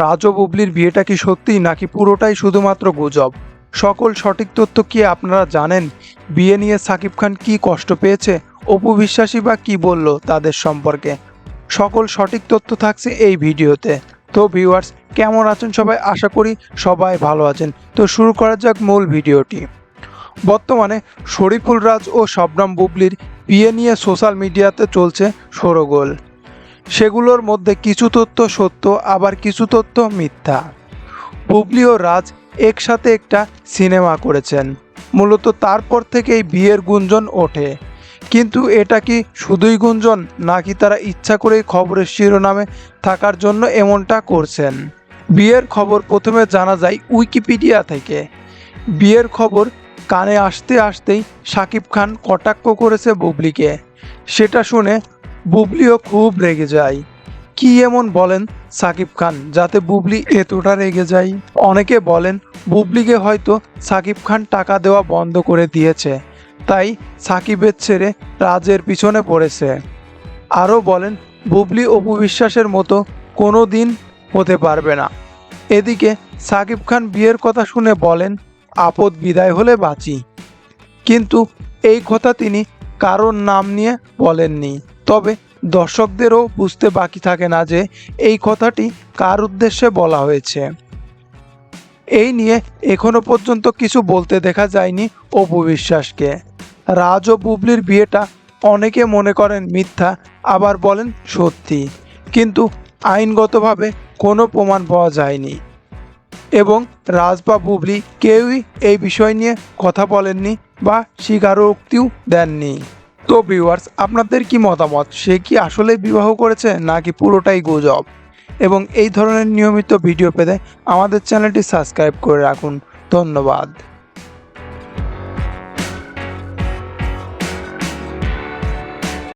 রাজ ও বুবলির বিয়েটা কি সত্যি নাকি পুরোটাই শুধুমাত্র গুজব? সকল সঠিক তথ্য কি আপনারা জানেন? বিয়ে নিয়ে সাকিব খান কি কষ্ট পেয়েছে? অপু বিশ্বাসী বা কি বলল তাদের সম্পর্কে? সকল সঠিক তথ্য থাকছে এই ভিডিওতে। তো ভিউয়ার্স, কেমন আছেন সবাই? আশা করি সবাই ভালো আছেন। তো শুরু করা যাক মূল ভিডিওটি। বর্তমানে শরীফুল রাজ ও শবনম বুবলির বিয়ে নিয়ে সোশ্যাল মিডিয়াতে চলছে সরগোল সেগুলোর মধ্যে কিছু তথ্য সত্য, আবার কিছু তথ্য মিথ্যা। বুবলি ও রাজ একসাথে একটা সিনেমা করেছেন। মূলত তারপর থেকেই বিয়ের গুঞ্জন ওঠে। কিন্তু এটা কি শুধুই গুঞ্জন, নাকি তারা ইচ্ছা করেই খবরের শিরোনামে থাকার জন্য এমনটা করছেন? বিয়ের খবর প্রথমে জানা যায় উইকিপিডিয়া থেকে। বিয়ের খবর কানে আসতে আসতেই সাকিব খান কটাক্ষ করেছে বুবলিকে। সেটা শুনে বুবলিও খুব রেগে যায়। কি এমন বলেন সাকিব খান যাতে বুবলি এতটা রেগে যায়? অনেকে বলেন বুবলিকে হয়তো সাকিব খান টাকা দেওয়া বন্ধ করে দিয়েছে, তাই সাকিবের ছেড়ে রাজের পিছনে পড়েছে। আরও বলেন, বুবলি অপু বিশ্বাসের মতো কোনো দিন হতে পারবে না। এদিকে সাকিব খান বিয়ের কথা শুনে বলেন, আপদ বিদায় হলে বাঁচি। কিন্তু এই কথা তিনি কারোর নাম নিয়ে বলেননি। তবে দর্শকদেরও বুঝতে বাকি থাকে না যে এই কথাটি কার উদ্দেশ্যে বলা হয়েছে। এই নিয়ে এখনও পর্যন্ত কিছু বলতে দেখা যায়নি অপু বিশ্বাসকে। রাজ ও বুবলির বিয়েটা অনেকে মনে করেন মিথ্যা, আবার বলেন সত্যি। কিন্তু আইনগতভাবে কোনো প্রমাণ পাওয়া যায়নি। এবং রাজ বা বুবলি কেউই এই বিষয় নিয়ে কথা বলেননি বা স্বীকারোক্তিও দেননি। তো ভিউয়ার্স আপনাদের কি মতামত? সে কি আসলে বিবাহ করেছে, নাকি পুরোটাই গুজব? এবং এই ধরনের নিয়মিত ভিডিও পেতে আমাদের চ্যানেলটি সাবস্ক্রাইব করে রাখুন। ধন্যবাদ।